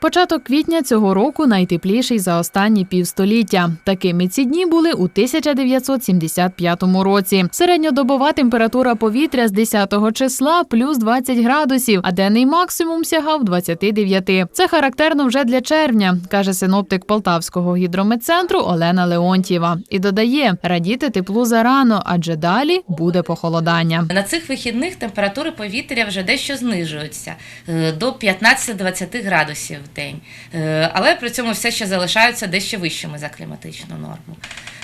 Початок квітня цього року найтепліший за останні півстоліття. Такими ці дні були у 1975 році. Середньодобова температура повітря з 10 числа плюс 20 градусів, а денний максимум сягав 29. Це характерно вже для червня, каже синоптик Полтавського гідрометцентру Олена Леонтьєва. І додає, радіти теплу зарано, адже далі буде похолодання. На цих вихідних температури повітря вже дещо знижуються е, до 15-20 градусів в день, Е, але при цьому все ще залишаються дещо вищими за кліматичну норму.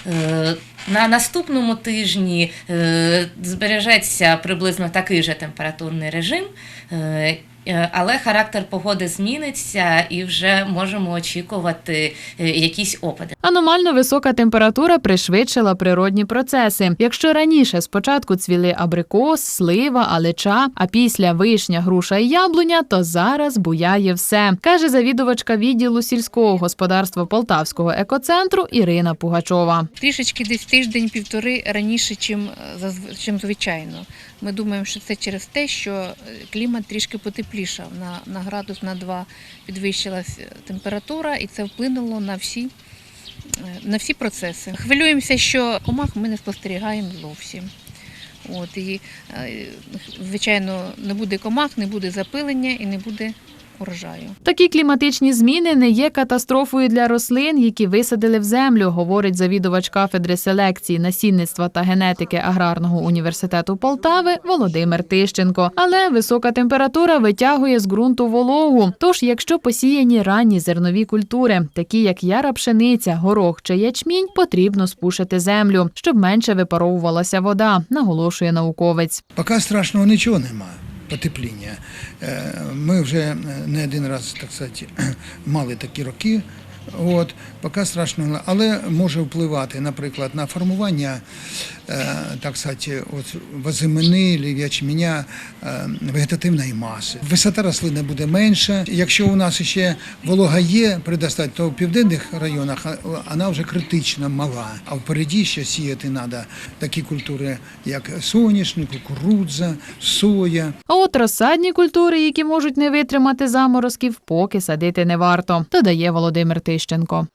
Е, На наступному тижні е, збережеться приблизно такий же температурний режим. Е, Але характер погоди зміниться і вже можемо очікувати е, якісь опади. Аномально висока температура пришвидшила природні процеси. Якщо раніше спочатку цвіли абрикос, слива, алеча, а після вишня, груша і яблуня, то зараз буяє все, каже завідувачка відділу сільського господарства Полтавського екоцентру Ірина Пугачова. трішечки десь тиждень-півтори раніше, чим, е, чим звичайно. Ми думаємо, що це через те, що клімат трішки потеплішав на, на градус на два підвищилась температура, і це вплинуло на всі, е, на всі процеси. Хвилюємося, що комах ми не спостерігаємо зовсім. От, і, е, звичайно, не буде комах, не буде запилення і не буде урожаю. Такі кліматичні зміни не є катастрофою для рослин, які висадили в землю, говорить завідувач кафедри селекції, насінництва та генетики аграрного університету Полтави Володимир Тищенко. Але висока температура витягує з ґрунту вологу. Тож, якщо посіяні ранні зернові культури, такі як яра пшениця, горох чи ячмінь, потрібно спушити землю, щоб менше випаровувалася вода, наголошує науковець. Поки страшного нічого немає. Потепління. Е, Ми вже е, не один раз, так сказати, мали такі роки. От, поки страшного, не- але може впливати, наприклад, на формування, е, так сказати, от возимини, ячменя, е, вегетативної маси. Висота рослини буде менша. Якщо у нас ще волога є предостать, то в південних районах вона вже критично мала. А впереді ще сіяти треба такі культури, як соняшник, кукурудза, соя. А от розсадні культури, які можуть не витримати заморозків, поки садити не варто, додає Володимир Тищенко.